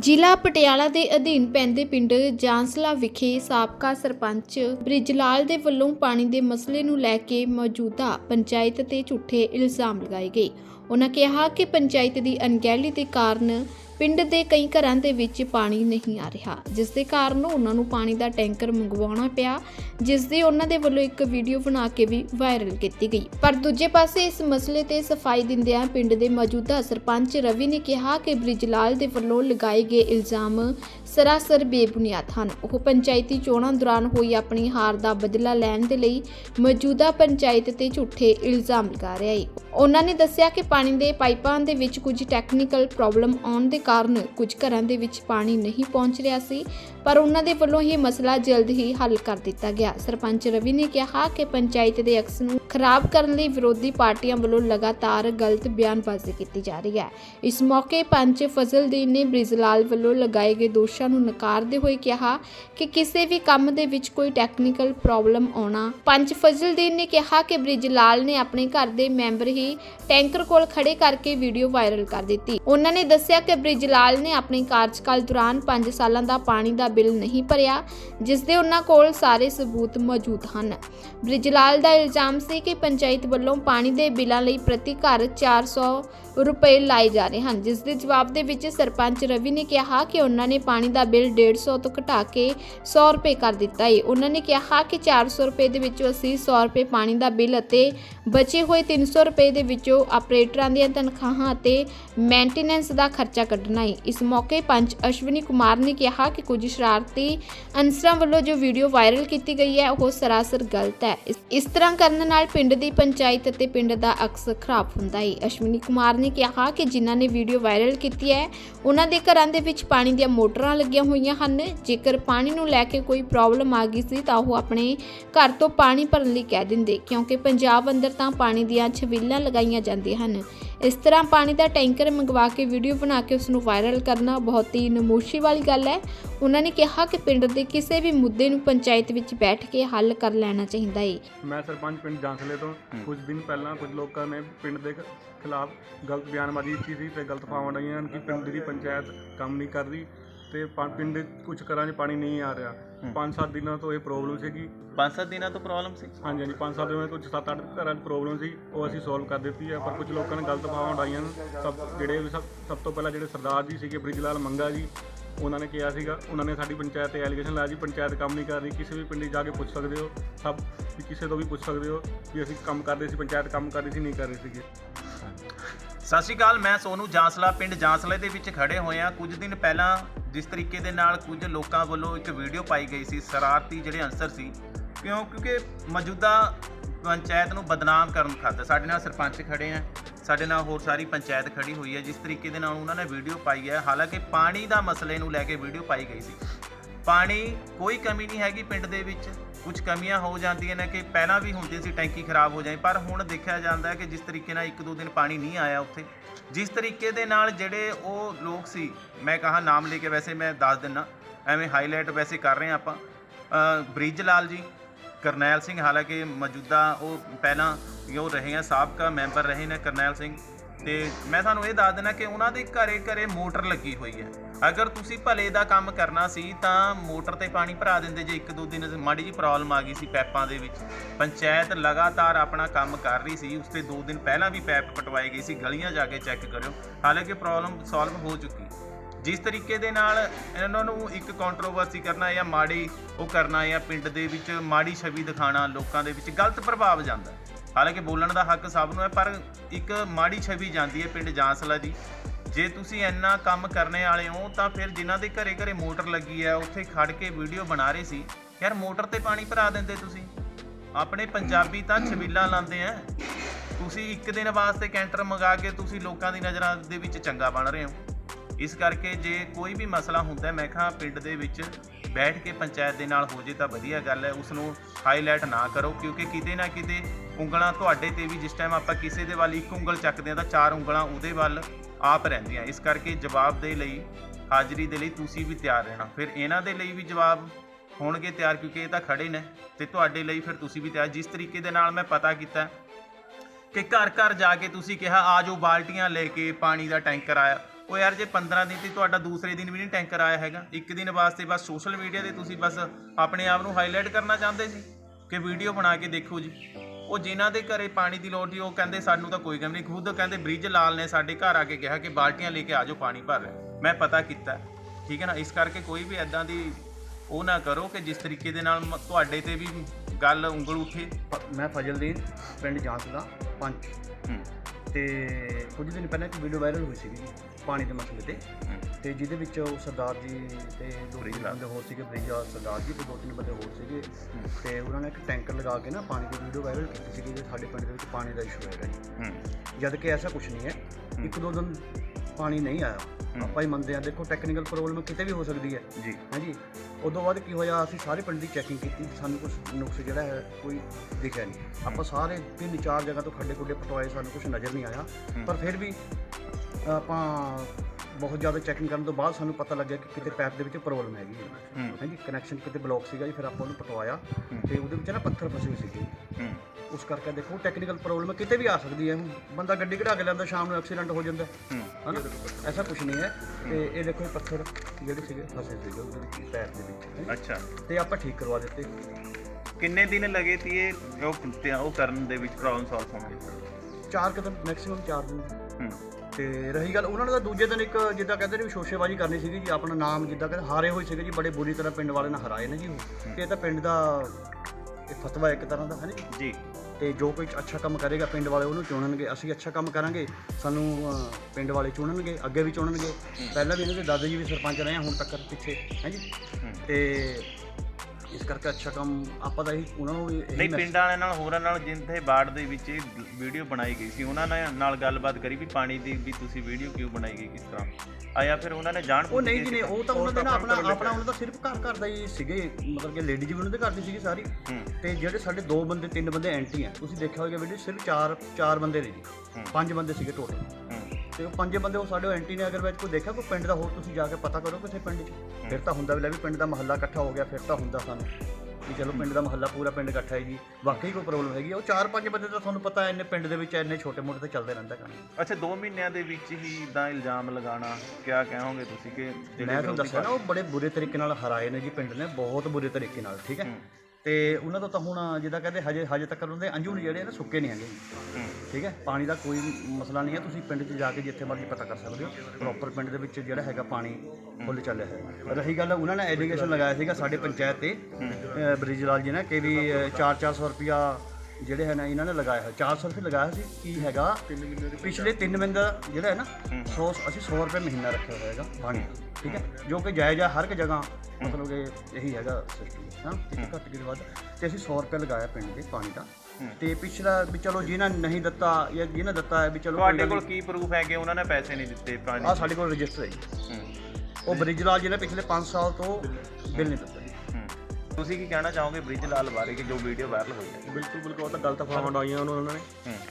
ਜ਼ਿਲ੍ਹਾ ਪਟਿਆਲਾ ਦੇ ਅਧੀਨ ਪੈਂਦੇ ਪਿੰਡ ਜਾਂਸਲਾ ਵਿਖੇ ਸਾਬਕਾ ਸਰਪੰਚ ਬ੍ਰਿਜਲਾਲ ਦੇ ਵੱਲੋਂ ਪਾਣੀ ਦੇ ਮਸਲੇ ਨੂੰ ਲੈ ਕੇ ਮੌਜੂਦਾ ਪੰਚਾਇਤ ਤੇ ਝੂਠੇ ਇਲਜ਼ਾਮ ਲਗਾਏ ਗਏ। ਉਹਨਾਂ ਕਿਹਾ ਕਿ ਪੰਚਾਇਤ ਦੀ ਅਣਗਹਿਲੀ ਦੇ ਕਾਰਨ ਪਿੰਡ ਦੇ ਕਈ ਘਰਾਂ ਦੇ ਵਿੱਚ ਪਾਣੀ ਨਹੀਂ ਆ ਰਿਹਾ, ਜਿਸ ਦੇ ਕਾਰਨ ਉਹਨਾਂ ਨੂੰ ਪਾਣੀ ਦਾ ਟੈਂਕਰ ਮੰਗਵਾਉਣਾ ਪਿਆ, ਜਿਸ ਦੀ ਉਹਨਾਂ ਦੇ ਵੱਲੋਂ ਇੱਕ ਵੀਡੀਓ ਬਣਾ ਕੇ ਵੀ ਵਾਇਰਲ ਕੀਤੀ ਗਈ। ਪਰ ਦੂਜੇ ਪਾਸੇ ਇਸ ਮਸਲੇ ਤੇ ਸਫ਼ਾਈ ਦਿੰਦਿਆਂ ਪਿੰਡ ਦੇ ਮੌਜੂਦਾ ਸਰਪੰਚ ਰਵੀ ਨੇ ਕਿਹਾ ਕਿ ਬ੍ਰਿਜਲਾਲ ਦੇ ਵੱਲੋਂ ਲਗਾਏ ਗਏ ਇਲਜ਼ਾਮ ਸਰਾਸਰ ਬੇਬੁਨਿਆਦ ਹਨ। ਉਹ ਪੰਚਾਇਤੀ ਚੋਣਾਂ ਦੌਰਾਨ ਹੋਈ ਆਪਣੀ ਹਾਰ ਦਾ ਬਦਲਾ ਲੈਣ ਦੇ ਲਈ ਮੌਜੂਦਾ ਪੰਚਾਇਤ ਤੇ ਝੂਠੇ ਇਲਜ਼ਾਮ ਲਗਾ ਰਿਹਾ ਹੈ ਉਹਨਾਂ ਨੇ ਦੱਸਿਆ ਕਿ ਪਾਣੀ ਦੇ ਪਾਈਪਾਂ ਦੇ ਵਿੱਚ ਕੁਝ ਟੈਕਨੀਕਲ ਪ੍ਰੋਬਲਮ ਆਉਣ ਦੇ ਕਾਰਨ ਕੁਝ ਘਰਾਂ ਦੇ ਵਿੱਚ ਪਾਣੀ ਨਹੀਂ ਪਹੁੰਚ ਰਿਹਾ ਸੀ, ਪਰ ਉਹਨਾਂ ਦੇ ਵੱਲੋਂ ਇਹ ਮਸਲਾ ਜਲਦ ਹੀ ਹੱਲ ਕਰ ਦਿੱਤਾ ਗਿਆ। ਸਰਪੰਚ ਰਵੀ ਨੇ ਕਿਹਾ ਕਿ ਪੰਚਾਇਤ ਦੇ ਅਕਸ ਨੂੰ ਖਰਾਬ ਕਰਨ ਲਈ ਵਿਰੋਧੀ ਪਾਰਟੀਆਂ ਵੱਲੋਂ ਲਗਾਤਾਰ ਗਲਤ ਬਿਆਨਬਾਜ਼ੀ ਕੀਤੀ ਜਾ ਰਹੀ ਹੈ। ਇਸ ਮੌਕੇ ਪੰਚ ਫਜ਼ਲਦੀਨ ਨੇ ਬ੍ਰਿਜਲਾਲ ਵੱਲੋਂ ਲਗਾਏ ਗਏ ਦੋਸ਼ ਨੂੰ ਨਕਾਰਦੇ ਹੋਏ ਕਿਹਾ ਕਿ ਕਿਸੇ ਵੀ ਕੰਮ ਦੇ ਵਿੱਚ ਕੋਈ ਟੈਕਨੀਕਲ ਪ੍ਰੋਬਲਮ ਆਉਣਾ। ਪੰਚ ਫਜ਼ਲਦੀਨ ਨੇ ਕਿਹਾ ਕਿ ਬ੍ਰਿਜਲਾਲ ਨੇ ਆਪਣੇ ਘਰ ਦੇ ਮੈਂਬਰ ਹੀ ਟੈਂਕਰ ਕੋਲ ਖੜੇ ਕਰਕੇ ਵੀਡੀਓ ਵਾਇਰਲ ਕਰ ਦਿੱਤੀ। ਉਹਨਾਂ ਨੇ ਦੱਸਿਆ ਕਿ ਬ੍ਰਿਜਲਾਲ ਨੇ ਆਪਣੇ ਕਾਰਜਕਾਲ ਦੌਰਾਨ 5 ਸਾਲਾਂ ਦਾ ਪਾਣੀ ਦਾ ਬਿੱਲ ਨਹੀਂ ਭਰਿਆ, ਜਿਸ ਦੇ ਉਹਨਾਂ ਕੋਲ ਸਾਰੇ ਸਬੂਤ ਮੌਜੂਦ ਹਨ। ਬ੍ਰਿਜਲਾਲ ਦਾ ਇਲਜ਼ਾਮ ਸੀ ਕਿ ਪੰਚਾਇਤ ਵੱਲੋਂ ਪਾਣੀ ਦੇ ਬਿੱਲਾਂ ਲਈ ਪ੍ਰਤੀ ਘਰ 400 ਰੁਪਏ ਲਾਏ ਜਾ ਰਹੇ ਹਨ, ਜਿਸ ਦੇ ਜਵਾਬ ਦੇ ਵਿੱਚ ਸਰਪੰਚ ਰਵੀ ਨੇ ਕਿਹਾ ਕਿ ਉਹਨਾਂ ਨੇ ਪਾਣੀ ਦਾ ਬਿੱਲ 150 ਤੋਂ ਘਟਾ ਕੇ 100 ਰੁਪਏ ਕਰ ਦਿੱਤਾ ਹੈ ਉਹਨਾਂ ਨੇ ਕਿਹਾ ਕਿ 400 ਰੁਪਏ ਦੇ ਵਿੱਚੋਂ ਅਸੀਂ 100 ਰੁਪਏ ਪਾਣੀ ਦਾ ਬਿੱਲ ਅਤੇ ਬਚੇ ਹੋਏ 300 ਰੁਪਏ ਦੇ ਵਿੱਚੋਂ ਆਪਰੇਟਰਾਂ ਦੀਆਂ ਤਨਖਾਹਾਂ ਅਤੇ ਮੇਨਟੇਨੈਂਸ ਦਾ ਖਰਚਾ ਕੱਢਣਾ ਹੈ ਇਸ ਮੌਕੇ ਪੰਚ ਅਸ਼ਵਨੀ ਕੁਮਾਰ ਨੇ ਕਿਹਾ ਕਿ ਕੁਝ ਸ਼ਰਾਰਤੀ ਅਨਸਰਾਂ ਵੱਲੋਂ ਜੋ ਵੀਡੀਓ ਵਾਇਰਲ ਕੀਤੀ ਗਈ ਹੈ, ਉਹ ਸਰਾਸਰ ਗਲਤ ਹੈ। ਇਸ- ਤਰ੍ਹਾਂ ਕਰਨ ਨਾਲ ਪਿੰਡ ਦੀ ਪੰਚਾਇਤ ਅਤੇ ਪਿੰਡ ਦਾ ਅਕਸ ਖਰਾਬ ਹੁੰਦਾ ਹੈ ਅਸ਼ਵਨੀ ਕੁਮਾਰ ਨੇ ਕਿਹਾ ਕਿ ਜਿਨ੍ਹਾਂ ਨੇ ਵੀਡੀਓ ਵਾਇਰਲ ਕੀਤੀ ਹੈ, ਉਹਨਾਂ ਦੇ ਘਰਾਂ ਦੇ ਵਿੱਚ ਪਾਣੀ ਦੀਆਂ ਮੋਟਰਾਂ ਲੱਗੀਆਂ ਹੋਈਆਂ ਹਨ। ਜੇਕਰ ਪਾਣੀ ਨੂੰ ਲੈ ਕੇ ਕੋਈ ਪ੍ਰੋਬਲਮ ਆ ਗਈ ਸੀ ਤਾਂ ਉਹ ਆਪਣੇ ਘਰ ਤੋਂ ਪਾਣੀ ਭਰਨ ਲਈ ਕਹਿ ਦਿੰਦੇ ਕਿਉਂਕਿ ਪੰਜਾਬ ਅੰਦਰ ਤਾਂ ਪਾਣੀ ਦੀਆਂ ਛਬੀਲਾਂ ਲਗਾਈਆਂ ਜਾਂਦੀਆਂ ਹਨ। ਇਸ ਤਰ੍ਹਾਂ ਪਾਣੀ ਦਾ ਟੈਂਕਰ ਮੰਗਵਾ ਕੇ ਵੀਡੀਓ ਬਣਾ ਕੇ ਉਸ ਨੂੰ ਵਾਇਰਲ ਕਰਨਾ ਬਹੁਤ ਹੀ ਨਮੋਸ਼ੀ ਵਾਲੀ ਗੱਲ ਹੈ। ਉਹਨਾਂ ਨੇ ਕਿਹਾ ਕਿ ਪਿੰਡ ਦੇ ਕਿਸੇ ਵੀ ਮੁੱਦੇ ਨੂੰ ਪੰਚਾਇਤ ਵਿੱਚ ਬੈਠ ਕੇ ਹੱਲ ਕਰ ਲੈਣਾ ਚਾਹੀਦਾ ਹੈ ਮੈਂ ਸਰਪੰਚ ਪਿੰਡ ਜਾਂਸਲੇ ਤੋਂ। ਕੁਝ ਦਿਨ ਪਹਿਲਾਂ ਕੁਝ ਲੋਕਾਂ ਨੇ ਪਿੰਡ ਦੇ ਖਿਲਾਫ ਗਲਤ ਬਿਆਨਬਾਜ਼ੀ ਕੀਤੀ ਸੀ ਤੇ ਗਲਤ ਫਾਵਾਂ ਡਾਈਆਂ ਹਨ ਕਿ ਪਿੰਡ ਦੀ ਪੰਚਾਇਤ ਕੰਮ ਨਹੀਂ ਕਰ ਰਹੀ ਤੇ ਪਾ- ਪਿੰਡ ਦੇ ਕੁਝ ਘਰਾਂ 'ਚ ਪਾਣੀ ਨਹੀਂ ਆ ਰਿਹਾ। ਪੰਜ ਸੱਤ ਦਿਨਾਂ ਤੋਂ ਇਹ ਪ੍ਰੋਬਲਮ ਸੀਗੀ। ਪੰਜ ਸੱਤ ਦਿਨਾਂ ਤੋਂ ਪ੍ਰੋਬਲਮ ਸੀ? ਹਾਂਜੀ ਹਾਂਜੀ ਪੰਜ ਸੱਤ ਦਿਨਾਂ ਤੋਂ ਕੁਝ ਸੱਤ ਅੱਠ ਘਰਾਂ 'ਚ ਪ੍ਰੋਬਲਮ ਸੀ। ਉਹ ਅਸੀਂ ਸੋਲਵ ਕਰ ਦਿੱਤੀ ਹੈ ਪਰ ਕੁਝ ਲੋਕਾਂ ਨੇ ਗਲਤ ਫਾਵਾਂ ਡਾਈਆਂ ਹਨ ਸਭ ਜਿਹੜੇ ਵੀ ਸਭ ਸਭ ਤੋਂ ਪਹਿਲਾਂ ਜਿਹੜੇ ਸਰਦਾਰ ਜੀ ਸੀਗੇ ਬ੍ਰਿਜਲਾਲ ਮੰਗਾ ਜੀ ਉਹਨਾਂ ਨੇ ਕਿਹਾ ਸੀਗਾ ਉਹਨਾਂ ਨੇ ਸਾਡੀ ਪੰਚਾਇਤ ਤੇ ਐਲੀਗੇਸ਼ਨ ਲਾਇਆ ਜੀ ਪੰਚਾਇਤ ਕੰਮ ਨਹੀਂ ਕਰ ਰਹੀ ਕਿਸੇ ਵੀ ਪਿੰਡ 'ਚ ਜਾ ਕੇ ਪੁੱਛ ਸਕਦੇ ਹੋ ਸਭ ਵੀ ਕਿਸੇ ਤੋਂ ਵੀ ਪੁੱਛ ਸਕਦੇ ਹੋ ਵੀ ਅਸੀਂ ਕੰਮ ਕਰਦੇ ਸੀ ਪੰਚਾਇਤ ਕੰਮ ਕਰ ਰਹੀ ਸੀ ਨਹੀਂ ਕਰ ਰਹੀ ਸੀਗੀ। ਸਤਿ ਸ਼੍ਰੀ ਅਕਾਲ, ਮੈਂ ਸੋਨੂ ਜਾਂਸਲਾ, ਪਿੰਡ ਜਾਂਸਲੇ ਦੇ ਵਿੱਚ ਖੜੇ ਹੋਏ ਆ ਕੁਝ ਦਿਨ ਪਹਿਲਾਂ ਜਿਸ ਤਰੀਕੇ ਦੇ ਨਾਲ ਕੁਝ ਲੋਕਾਂ ਵੱਲੋਂ ਇੱਕ ਵੀਡੀਓ ਪਾਈ ਗਈ ਸੀ, ਸ਼ਰਾਰਤੀ ਜਿਹੜੇ ਅਨਸਰ ਸੀ, ਕਿਉਂ ਕਿਉਂਕਿ ਮੌਜੂਦਾ ਪੰਚਾਇਤ ਨੂੰ ਬਦਨਾਮ ਕਰਨ ਖਾਤਰ ਸਾਡੇ ਨਾਲ ਸਰਪੰਚ ਖੜੇ ਆ, ਸਾਡੇ ਨਾਲ ਹੋਰ ਸਾਰੀ ਪੰਚਾਇਤ ਖੜੀ ਹੋਈ ਹੈ, ਜਿਸ ਤਰੀਕੇ ਦੇ ਨਾਲ ਉਹਨਾਂ ਨੇ ਵੀਡੀਓ ਪਾਈ ਹੈ। ਹਾਲਾਂਕਿ ਪਾਣੀ ਦਾ ਮਸਲੇ ਨੂੰ ਲੈ ਕੇ ਵੀਡੀਓ ਪਾਈ ਗਈ ਸੀ। ਪਾਣੀ ਕੋਈ ਕਮੀ ਨਹੀਂ ਹੈਗੀ ਪਿੰਡ ਦੇ ਵਿੱਚ। ਕੁਝ ਕਮੀਆਂ ਹੋ ਜਾਂਦੀਆਂ ਨੇ ਕਿ ਪਹਿਲਾਂ ਵੀ ਹੁੰਦੀ ਸੀ ਟੈਂਕੀ ਖਰਾਬ ਹੋ ਜਾਏ, ਪਰ ਹੁਣ ਦੇਖਿਆ ਜਾਂਦਾ ਕਿ ਜਿਸ ਤਰੀਕੇ ਨਾਲ ਇੱਕ ਦੋ ਦਿਨ ਪਾਣੀ ਨਹੀਂ ਆਇਆ ਉੱਥੇ, ਜਿਸ ਤਰੀਕੇ ਦੇ ਨਾਲ ਜਿਹੜੇ ਉਹ ਲੋਕ ਸੀ, ਮੈਂ ਕਹਾ ਨਾਮ ਲੈ ਕੇ ਵੈਸੇ ਮੈਂ ਦੱਸ ਦਿੰਨਾ, ਐਵੇਂ ਹਾਈਲਾਈਟ ਵੈਸੇ ਕਰ ਰਹੇ ਹਾਂ ਆਪਾਂ ਬ੍ਰਿਜ ਲਾਲ ਜੀ, ਕਰਨੈਲ ਸਿੰਘ ਹਾਲਾਂਕਿ ਮੌਜੂਦਾ ਉਹ ਪਹਿਲਾਂ ਜੋ ਰਹੇ ਆ, ਸਾਬਕਾ ਮੈਂਬਰ ਰਹੇ ਨੇ ਕਰਨੈਲ ਸਿੰਘ ਤੇ ਮੈਂ ਤੁਹਾਨੂੰ ਇਹ ਦੱਸ ਦੇਣਾ ਕਿ ਉਹਨਾਂ ਦੇ ਘਰੇ ਘਰੇ ਮੋਟਰ ਲੱਗੀ ਹੋਈ ਹੈ। ਅਗਰ ਤੁਸੀਂ ਭਲੇ ਦਾ ਕੰਮ ਕਰਨਾ ਸੀ ਤਾਂ ਮੋਟਰ ਤੇ ਪਾਣੀ ਭਰਾ ਦਿੰਦੇ ਜੇ ਇੱਕ ਦੋ ਦਿਨ ਮਾੜੀ ਜੀ ਪ੍ਰੋਬਲਮ ਆ ਗਈ ਸੀ ਪੈਪਾਂ ਦੇ ਵਿੱਚ। ਪੰਚਾਇਤ ਲਗਾਤਾਰ ਆਪਣਾ ਕੰਮ ਕਰ ਰਹੀ ਸੀ ਉਸ ਤੇ ਦੋ ਦਿਨ ਪਹਿਲਾਂ ਵੀ ਪੈਪ ਪਟਵਾਈ ਗਈ ਸੀ, ਗਲੀਆਂ ਜਾ ਕੇ ਚੈੱਕ ਕਰਿਓ। ਹਾਲਾਂਕਿ ਪ੍ਰੋਬਲਮ ਸੋਲਵ ਹੋ ਚੁੱਕੀ। ਜਿਸ ਤਰੀਕੇ ਦੇ ਨਾਲ ਇਹਨਾਂ ਨੂੰ ਇੱਕ ਕੰਟਰੋਵਰਸੀ ਕਰਨਾ ਜਾਂ ਮਾੜੀ ਉਹ ਕਰਨਾ ਜਾਂ ਪਿੰਡ ਦੇ ਵਿੱਚ ਮਾੜੀ ਛਵੀ ਦਿਖਾਣਾ ਲੋਕਾਂ ਦੇ ਵਿੱਚ ਗਲਤ ਪ੍ਰਭਾਵ ਜਾਂਦਾ। ਹੈ। ਹਾਲਾਂਕਿ ਬੋਲਣ ਦਾ ਹੱਕ ਸਭ ਨੂੰ ਹੈ, ਪਰ ਇੱਕ ਮਾੜੀ ਛਵੀ ਜਾਂਦੀ ਹੈ ਪਿੰਡ ਜਾਂਸਲਾ ਦੀ ਜੇ ਤੁਸੀਂ ਇੰਨਾ ਕੰਮ ਕਰਨੇ ਵਾਲੇ ਹੋ, ਤਾਂ ਫਿਰ ਜਿਨ੍ਹਾਂ ਦੇ ਘਰੇ ਘਰੇ ਮੋਟਰ ਲੱਗੀ ਹੈ, ਉੱਥੇ ਖੜ ਕੇ ਵੀਡੀਓ ਬਣਾ ਰਹੇ ਸੀ। ਯਾਰ ਮੋਟਰ ਤੇ ਪਾਣੀ ਭਰਾ ਦਿੰਦੇ ਤੁਸੀਂ। ਆਪਣੇ ਪੰਜਾਬੀ ਤਾਂ ਛਬੀਲਾਂ ਲਾਉਂਦੇ ਆ। ਤੁਸੀਂ ਇੱਕ ਦਿਨ ਵਾਸਤੇ ਕੈਂਟਰ ਮੰਗਾ ਕੇ ਤੁਸੀਂ ਲੋਕਾਂ ਦੀ ਨਜ਼ਰਾਂ ਦੇ ਵਿੱਚ ਚੰਗਾ ਬਣ ਰਹੇ ਹੋ। ਇਸ ਕਰਕੇ ਜੇ ਕੋਈ ਵੀ ਮਸਲਾ ਹੁੰਦਾ ਮੈਂ ਕਿਹਾ ਪਿੰਡ ਦੇ ਵਿੱਚ ਬੈਠ ਕੇ ਪੰਚਾਇਤ ਦੇ ਨਾਲ ਹੋ ਜੇ ਤਾਂ ਵਧੀਆ ਗੱਲ ਹੈ। ਉਸ ਨੂੰ ਹਾਈਲਾਈਟ ਨਾ ਕਰੋ, ਕਿਉਂਕਿ ਕਿਤੇ ਨਾ ਕਿਤੇ ਉਂਗਲਾਂ ਤੁਹਾਡੇ ਤੇ ਵੀ, ਜਿਸ ਟਾਈਮ ਆਪਾਂ ਕਿਸੇ ਦੇ ਵੱਲ ਇੱਕ ਉਂਗਲ ਚੱਕਦੇ ਹਾਂ ਤਾਂ ਚਾਰ ਉਂਗਲਾਂ ਉਹਦੇ ਵੱਲ ਆਪ ਰਹਿੰਦੀਆਂ। ਇਸ ਕਰਕੇ ਜਵਾਬ ਦੇ ਲਈ, ਹਾਜ਼ਰੀ ਦੇ ਲਈ ਤੁਸੀਂ ਵੀ ਤਿਆਰ ਰਹਿਣਾ। ਫਿਰ ਇਹਨਾਂ ਦੇ ਲਈ ਵੀ ਜਵਾਬ ਹੋਣਗੇ ਤਿਆਰ, ਕਿਉਂਕਿ ਇਹ ਤਾਂ ਖੜੇ ਨੇ। ਤੇ ਤੁਹਾਡੇ ਲਈ ਫਿਰ ਤੁਸੀਂ ਵੀ ਤਿਆਰ। ਜਿਸ ਤਰੀਕੇ ਦੇ ਨਾਲ ਮੈਂ ਪਤਾ ਕੀਤਾ ਕਿ ਘਰ ਘਰ ਜਾ ਕੇ ਤੁਸੀਂ ਕਿਹਾ, ਆ ਜਾਓ, ਬਾਲਟੀਆਂ ਲੈ ਕੇ ਪਾਣੀ ਦਾ ਟੈਂਕਰ ਆਇਆ। ਉਹ ਯਾਰ, ਜੇ 15 ਦਿਨ ਤੇ ਤੁਹਾਡਾ ਦੂਸਰੇ ਦਿਨ ਵੀ ਨਹੀਂ ਟੈਂਕਰ ਆਇਆ ਹੈਗਾ। ਇੱਕ ਦਿਨ ਵਾਸਤੇ ਬਸ ਸੋਸ਼ਲ ਮੀਡੀਆ ਤੇ ਤੁਸੀਂ ਬਸ ਆਪਣੇ ਆਪ ਨੂੰ ਹਾਈਲਾਈਟ ਕਰਨਾ ਚਾਹੁੰਦੇ ਸੀ। ਕਿ ਵੀਡੀਓ ਬਣਾ ਕੇ ਦੇਖੋ ਜੀ। ਉਹ ਜਿਨ੍ਹਾਂ ਦੇ ਘਰੇ ਪਾਣੀ ਦੀ ਲੋੜ ਸੀ ਉਹ ਕਹਿੰਦੇ ਸਾਨੂੰ ਤਾਂ ਕੋਈ ਕੰਮ ਨਹੀਂ। ਖੁਦ ਕਹਿੰਦੇ ਬ੍ਰਿਜ ਲਾਲ ਨੇ ਸਾਡੇ ਘਰ ਆ ਕੇ ਕਿਹਾ ਕਿ ਬਾਲਟੀਆਂ ਲੈ ਕੇ ਆ ਜਾਓ ਪਾਣੀ ਭਰ ਮੈਂ ਪਤਾ ਕੀਤਾ। ਠੀਕ ਹੈ ਨਾ? ਇਸ ਕਰਕੇ ਕੋਈ ਵੀ ਐਦਾਂ ਦੀ ਉਹ ਨਾ ਕਰੋ ਕਿ ਜਿਸ ਤਰੀਕੇ ਦੇ ਨਾਲ ਤੁਹਾਡੇ ਤੇ ਵੀ ਗੱਲ ਉਂਗਲ ਉੱਠੇ। ਮੈਂ ਫਜ਼ਲਦੀਨ ਪਿੰਡ ਜਾਂਚ ਦਾ ਪੰਚ ਤੇ ਕੁਝ ਦਿਨ ਪਹਿਲਾਂ ਇੱਕ ਵੀਡੀਓ ਵਾਇਰਲ ਹੋਈ ਸੀਗੀ ਪਾਣੀ ਦੇ ਮਸਲੇ ਤੇ। ਤੇ ਜਿਹਦੇ ਵਿੱਚ ਉਹ ਸਰਦਾਰ ਜੀ ਤੇ ਦੋ ਤਿੰਨ। ਬੰਦੇ ਹੋਰ ਸੀਗੇ ਬ੍ਰਿਜਾ ਸਰਦਾਰ ਜੀ ਤੇ ਦੋ ਤਿੰਨ ਬੰਦੇ ਹੋਰ ਸੀਗੇ। ਤੇ ਉਹਨਾਂ ਨੇ ਇੱਕ ਟੈਂਕਰ ਲਗਾ ਕੇ ਨਾ ਪਾਣੀ ਦੀ ਵੀਡੀਓ ਵਾਇਰਲ ਕੀਤੀ ਸੀਗੀ ਕਿ ਸਾਡੇ ਪਿੰਡ ਦੇ ਵਿੱਚ ਪਾਣੀ ਦਾ ਇਸ਼ੂ ਹੈਗਾ ਜੀ। ਜਦ ਕਿ ਐਸਾ ਕੁਝ ਨਹੀਂ ਹੈ। ਇੱਕ ਦੋ ਦਿਨ ਪਾਣੀ ਨਹੀਂ ਆਇਆ। ਆਪਾਂ ਹੀ ਮੰਨਦੇ ਆ ਦੇਖੋ ਟੈਕਨੀਕਲ ਪ੍ਰੋਬਲਮ ਕਿਤੇ ਵੀ ਹੋ ਸਕਦੀ ਹੈ। ਜੀ। ਹਾਂਜੀ ਉਦੋਂ ਬਾਅਦ ਕੀ ਹੋਇਆ ਅਸੀਂ ਸਾਰੇ ਪਿੰਡ ਦੀ ਚੈਕਿੰਗ ਕੀਤੀ। ਸਾਨੂੰ ਕੁਝ ਨੁਕਸ ਜਿਹੜਾ ਹੈ ਕੋਈ ਦਿਖਿਆ ਨਹੀਂ। ਆਪਾਂ ਸਾਰੇ ਤਿੰਨ ਚਾਰ ਜਗ੍ਹਾ ਤੋਂ ਖੱਡੇ ਖੁੱਡੇ ਪਟਵਾਏ ਸਾਨੂੰ ਕੁਝ ਨਜ਼ਰ ਨਹੀਂ ਆਇਆ। ਪਰ ਫਿਰ ਵੀ ਆਪਾਂ ਬਹੁਤ ਜ਼ਿਆਦਾ ਚੈਕਿੰਗ ਕਰਨ ਤੋਂ ਬਾਅਦ ਸਾਨੂੰ ਪਤਾ ਲੱਗਿਆ ਕਿ ਕਿਤੇ ਪੈਪ ਦੇ ਵਿੱਚ ਪ੍ਰੋਬਲਮ ਹੈਗੀ ਹੈ। ਹੂੰ। ਹਾਂਜੀ ਕਨੈਕਸ਼ਨ ਕਿਤੇ ਬਲੌਕ ਸੀਗਾ ਜੀ ਫਿਰ ਆਪਾਂ ਉਹਨੂੰ ਪਟਵਾਇਆ। ਤੇ ਉਹਦੇ ਵਿੱਚ ਨਾ ਪੱਥਰ ਫਸੇ ਹੋਏ ਸੀਗੇ। ਉਸ ਕਰਕੇ ਦੇਖੋ ਟੈਕਨੀਕਲ ਪ੍ਰੋਬਲਮ ਕਿਤੇ ਵੀ ਆ ਸਕਦੀ ਹੈ। ਬੰਦਾ ਗੱਡੀ ਕਢਾ ਕੇ ਲੈਂਦਾ ਸ਼ਾਮ ਨੂੰ ਐਕਸੀਡੈਂਟ ਹੋ ਜਾਂਦਾ। ਹੂੰ। ਹਨਾ? ਐਸਾ ਕੁਝ ਨਹੀਂ ਹੈ। ਤੇ ਇਹ ਦੇਖੋ ਇਹ ਪੱਥਰ ਜਿਹੜੇ ਸੀਗੇ ਫਸੇ ਸੀਗੇ ਉਹਦੇ ਵਿੱਚ ਪੈਰ ਦੇ ਵਿੱਚ। ਅੱਛਾ। ਤੇ ਆਪਾਂ ਠੀਕ ਕਰਵਾ ਦਿੱਤੇ। ਕਿੰਨੇ ਦਿਨ ਲੱਗੇ ਤੀ ਇਹ ਉਹ ਕਰਨ ਦੇ ਵਿੱਚ ਪ੍ਰੋਬਲਮ ਸੋਲਵ ਹੋਣ ਵਿੱਚ? ਚਾਰ ਕਦਮ ਮੈਕਸਿਮਮ ਚਾਰ ਦਿਨ। ਹੂੰ। ਤੇ ਰਹੀ ਗੱਲ ਉਹਨਾਂ ਨੇ ਤਾਂ ਦੂਜੇ ਦਿਨ ਇੱਕ ਜਿੱਦਾਂ ਕਹਿੰਦੇ ਨੇ ਵੀ ਸ਼ੋਸ਼ੇਬਾਜ਼ੀ ਕਰਨੀ ਸੀਗੀ ਜੀ ਆਪਣਾ ਨਾਮ ਜਿੱਦਾਂ ਕਹਿੰਦੇ ਹਾਰੇ ਹੋਏ ਸੀਗੇ ਜੀ ਬੜੇ ਬੁਰੀ ਤਰ੍ਹਾਂ ਪਿੰਡ ਵਾਲੇ ਨਾਲ ਹਰਾਏ ਨੇ ਜੀ ਉਹ। ਇਹ ਤਾਂ ਪਿੰਡ ਦਾ ਇਹ ਫਤਵਾ ਇੱਕ ਤਰ੍ਹਾਂ ਦਾ ਹੈ ਨਾ ਜੀ? ਜੀ। ਤੇ ਜੋ ਕੋਈ ਅੱਛਾ ਕੰਮ ਕਰੇਗਾ ਪਿੰਡ ਵਾਲੇ ਉਹਨੂੰ ਚੁਣਨਗੇ ਅਸੀਂ ਅੱਛਾ ਕੰਮ ਕਰਾਂਗੇ ਸਾਨੂੰ ਅਹ, ਪਿੰਡ ਵਾਲੇ ਚੁਣਨਗੇ ਅੱਗੇ ਵੀ ਚੁਣਨਗੇ। ਪਹਿਲਾਂ ਵੀ ਇਹਨਾਂ ਦੇ ਦਾਦਾ ਜੀ ਵੀ ਸਰਪੰਚ ਰਹੇ ਆ ਹੁਣ ਤੱਕ ਪਿੱਛੇ ਹੈ ਜੀ? ਹੂੰ। ਤੇ ਇਸ ਕਰਕੇ ਅੱਛਾ ਕੰਮ ਆਪਾਂ ਤਾਂ ਇਹੀ ਉਹਨਾਂ ਨੂੰ ਇਹੀ ਨਹੀਂ message- ਪਿੰਡਾਂ ਵਾਲਿਆਂ ਨਾਲ ਹੋਰਾਂ ਨਾਲ ਜਿੰਥੇ ਬਾੜ ਦੇ ਵਿੱਚ ਇਹ ਵੀਡੀਓ ਬਣਾਈ ਗਈ ਸੀ ਉਹਨਾਂ ਨੇ ਨਾਲ ਗੱਲਬਾਤ ਕਰੀ ਵੀ ਪਾਣੀ ਦੀ ਵੀ ਤੁਸੀਂ ਵੀਡੀਓ ਕਿਉਂ ਬਣਾਈ ਗਈ ਕਿਸ ਤਰ੍ਹਾਂ? ਆਇਆ ਫਿਰ ਉਹਨਾਂ ਨੇ ਜਾਣ ਉਹ ਨਹੀਂ ਜੀ ਨਹੀਂ ਉਹ ਤਾਂ ਉਹਨਾਂ ਦੇ ਨਾ ਆਪਣਾ ਆਪਣਾ ਉਹਨਾਂ ਦਾ ਸਿਰਫ ਘਰ ਘਰ ਦਾ ਹੀ ਸੀਗੇ ਮਤਲਬ ਕਿ ਲੇਡੀ ਜੀ ਵੀ ਉਹਨਾਂ ਦੇ ਘਰ ਦੀ ਸੀਗੀ ਸਾਰੀ। ਹੂੰ। ਤੇ ਜਿਹੜੇ ਸਾਡੇ ਦੋ ਬੰਦੇ ਤਿੰਨ ਬੰਦੇ ਐਂਟੀ ਆ ਤੁਸੀਂ ਦੇਖਿਆ ਹੋਵੇਗਾ ਵੀਡੀਓ ਸਿਰਫ ਚਾਰ ਚਾਰ ਬੰਦੇ ਨੇ ਜੀ। ਪੰਜ ਬੰਦੇ ਸੀਗੇ ਟੋਟਲ ਤੇ ਉਹ ਪੰਜੇ ਬੰਦੇ ਉਹ ਸਾਡੇ ਐਂਟੀ ਨੇ ਅਗਰ ਵਿੱਚ ਕੋਈ ਦੇਖਿਆ ਕੋਈ ਪਿੰਡ ਦਾ ਹੋਰ ਤੁਸੀਂ ਜਾ ਕੇ ਪਤਾ ਕਰੋ ਕਿਸੇ ਪਿੰਡ 'ਚ? ਫਿਰ ਤਾਂ ਹੁੰਦਾ ਵੀ ਲੈ ਵੀ ਪਿੰਡ ਦਾ ਮਹੱਲਾ ਇਕੱਠਾ ਹੋ ਗਿਆ ਫਿਰ ਤਾਂ ਹੁੰਦਾ ਸਾਨੂੰ ਵੀ ਚਲੋ ਪਿੰਡ ਦਾ ਮਹੱਲਾ ਪੂਰਾ ਪਿੰਡ ਇਕੱਠਾ ਹੈ ਜੀ। ਵਾਕਈ ਕੋਈ ਪ੍ਰੋਬਲਮ ਹੈਗੀ। ਉਹ ਚਾਰ ਪੰਜ ਬੰਦੇ ਤਾਂ ਤੁਹਾਨੂੰ ਪਤਾ ਇੰਨੇ ਪਿੰਡ ਦੇ ਵਿੱਚ ਇੰਨੇ ਛੋਟੇ ਮੋਟੇ ਤੇ ਚੱਲਦੇ ਰਹਿੰਦਾ ਕੰਮ। ਅੱਛਾ 2 ਮਹੀਨਿਆਂ ਦੇ ਵਿੱਚ ਹੀ ਇਦਾਂ ਇਲਜ਼ਾਮ ਲਗਾਉਣਾ ਕਿਆ ਕਹੋਗੇ ਤੁਸੀਂ ਕਿ ਮੈਂ ਤੁਹਾਨੂੰ ਦੱਸਿਆ ਨਾ ਉਹ ਬੜੇ ਬੁਰੇ ਤਰੀਕੇ ਨਾਲ ਹਰਾਏ ਨੇ ਜੀ ਪਿੰਡ ਨੇ ਬਹੁਤ ਬੁਰੇ ਤਰੀਕੇ ਨਾਲ ਠੀਕ ਹੂੰ। ਤੇ ਉਹਨਾਂ ਤੋਂ ਤਾਂ ਹੁਣ ਜਿੱਦਾਂ ਕਹਿੰਦੇ ਹਜੇ ਹਜੇ ਤੱਕ ਉਹਨਾਂ ਦੇ ਅੰਜੂ ਨੇ ਜਿਹੜੇ ਨੇ ਸੁੱਕੇ ਨਹੀਂ ਹੈਗੇ। ਠੀਕ ਹੈ? ਪਾਣੀ ਦਾ ਕੋਈ ਮਸਲਾ ਨਹੀਂ ਹੈ। ਤੁਸੀਂ ਪਿੰਡ 'ਚ ਜਾ ਕੇ ਜਿੱਥੇ ਮਰਜ਼ੀ ਪਤਾ ਕਰ ਸਕਦੇ ਹੋ। ਪ੍ਰੋਪਰ ਪਿੰਡ ਦੇ ਵਿੱਚ ਜਿਹੜਾ ਹੈਗਾ ਪਾਣੀ ਫੁੱਲ ਚੱਲਿਆ ਹੈ। ਰਹੀ ਗੱਲ, ਉਹਨਾਂ ਨੇ ਐਲੀਗੇਸ਼ਨ ਲਗਾਇਆ ਸੀਗਾ ਸਾਡੇ ਪੰਚਾਇਤ ਤੇ। ਬ੍ਰਿਜ ਲਾਲ ਜੀ ਨੇ ਕਿ ਵੀ 4-400 ਰੁਪਿਆ ਜਿਹੜੇ ਹੈ ਨਾ ਇਹਨਾਂ ਨੇ ਲਗਾਇਆ ਹੈ। 400 ਰੁਪਏ ਲਗਾਇਆ ਸੀ। ਕੀ ਹੈਗਾ? ਪਿਛਲੇ 3 ਮਹੀਨੇ ਦਾ ਜਿਹੜਾ ਹੈ ਨਾ 100 ਅਸੀਂ 100 ਰੁਪਏ ਮਹੀਨਾ ਰੱਖਿਆ ਹੋਇਆ ਹੈਗਾ ਪਾਣੀ। ਠੀਕ ਹੈ? ਜੋ ਕਿ ਜਾਇਜ਼ ਹੈ ਹਰ ਇੱਕ ਜਗ੍ਹਾ ਮਤਲਬ ਕਿ ਇਹੀ ਹੈਗਾ ਸਿਸਟਮ ਹਾਂ? ਕਿਤੇ ਘੱਟ ਕਿਤੇ ਵੱਧ। ਤੇ ਅਸੀਂ 100 ਰੁਪਏ ਲਗਾਇਆ ਪਿੰਡ ਦੇ ਪਾਣੀ ਦਾ। ਤੇ ਪਿਛਲਾ ਵੀ ਚਲੋ ਜਿਹਨਾਂ ਨਹੀਂ ਦਿੱਤਾ ਜਾਂ ਜਿਹਨਾਂ ਦਿੱਤਾ ਹੈ ਵੀ ਚਲੋ ਤੁਹਾਡੇ ਕੋਲ ਕੀ ਪ੍ਰੂਫ ਹੈ ਕਿ ਉਹਨਾਂ ਨੇ ਪੈਸੇ ਨਹੀਂ ਦਿੱਤੇ ਪਾਣੀ ਆ ਸਾਡੇ ਕੋਲ ਰਜਿਸਟਰ ਹੈ ਜੀ। ਹੂੰ। ਉਹ ਬ੍ਰਿਜਲਾਲ ਜੀ ਨੇ ਪਿਛਲੇ 5 ਸਾਲ ਤੋਂ ਬਿੱਲ ਨਹੀਂ ਦਿੱਤਾ। ਹੂੰ ਤੁਸੀਂ ਕੀ ਕਹਿਣਾ ਚਾਹੋਗੇ ਬ੍ਰਿਜ ਲਾਲ ਬਾਰੇ ਕਿ ਜੋ ਵੀਡੀਓ ਵਾਇਰਲ ਹੋਈ ਹੈ? ਬਿਲਕੁਲ ਬਿਲਕੁਲ ਉਹ ਤਾਂ ਗਲਤ ਅਫਵਾਹਾਂ ਉਡਾਈਆਂ ਉਹਨਾਂ ਨੇ।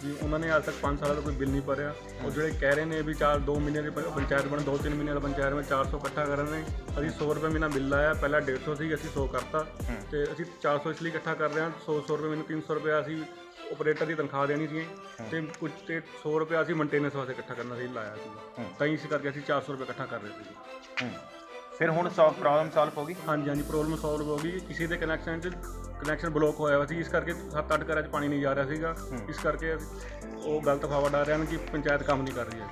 ਵੀ ਉਹਨਾਂ ਨੇ ਅੱਜ ਤੱਕ 5 ਸਾਲਾਂ ਦਾ ਕੋਈ ਬਿੱਲ ਨਹੀਂ ਭਰਿਆ। ਉਹ ਜਿਹੜੇ ਕਹਿ ਰਹੇ ਨੇ ਵੀ ਚਾਰ 2 ਮਹੀਨੇ ਦੀ ਪੰਚਾਇਤ ਬਣ 2-3 ਮਹੀਨੇ ਦਾ ਪੰਚਾਇਤ ਵਿੱਚ 400 ਇਕੱਠਾ ਕਰਨ ਨੇ। ਅਸੀਂ 100 ਰੁਪਏ ਮਹੀਨਾ ਬਿੱਲ ਆਇਆ ਪਹਿਲਾਂ 150 ਸੀ ਅਸੀਂ 100 ਕਰਤਾ। ਤੇ ਅਸੀਂ 400 ਇਸ ਲਈ ਇਕੱਠਾ ਕਰ ਰਹੇ ਹਾਂ 100 100 ਰੁਪਏ ਮੈਨੂੰ 300 ਰੁਪਏ ਅਸੀਂ ਆਪਰੇਟਰ ਦੀ ਤਨਖਾਹ ਦੇਣੀ ਸੀ। ਤੇ ਕੁਝ ਤੇ 100 ਰੁਪਏ ਅਸੀਂ ਮੇਨਟੇਨੈਂਸ ਵਾਸਤੇ ਇਕੱਠਾ ਕਰਨਾ ਸੀ ਲਾਇਆ ਸੀ। ਤਾਂ ਇਸ ਕਰਕੇ ਅਸੀਂ 400 ਰੁਪਏ ਇਕੱਠਾ ਕਰ ਰਹੇ ਸੀ। ਹੂੰ। ਫਿਰ ਹੁਣ ਸੌ ਪ੍ਰੋਬਲਮ ਸੋਲਵ ਹੋ ਗਈ? ਹਾਂਜੀ ਹਾਂਜੀ ਪ੍ਰੋਬਲਮ ਸੋਲਵ ਹੋ ਗਈ। ਕਿਸੇ ਦੇ ਕਨੈਕਸ਼ਨ 'ਚ ਕਨੈਕਸ਼ਨ ਬਲੌਕ ਹੋਇਆ ਹੋਇਆ ਸੀ ਇਸ ਕਰਕੇ 7-8 ਘਰਾਂ 'ਚ ਪਾਣੀ ਨਹੀਂ ਜਾ ਰਿਹਾ ਸੀਗਾ। ਇਸ ਕਰਕੇ ਉਹ ਗਲਤ ਫਾਵਾ ਡਾ ਰਹੇ ਹਨ ਕਿ ਪੰਚਾਇਤ ਕੰਮ ਨਹੀਂ ਕਰ ਰਹੀ ਹੈ।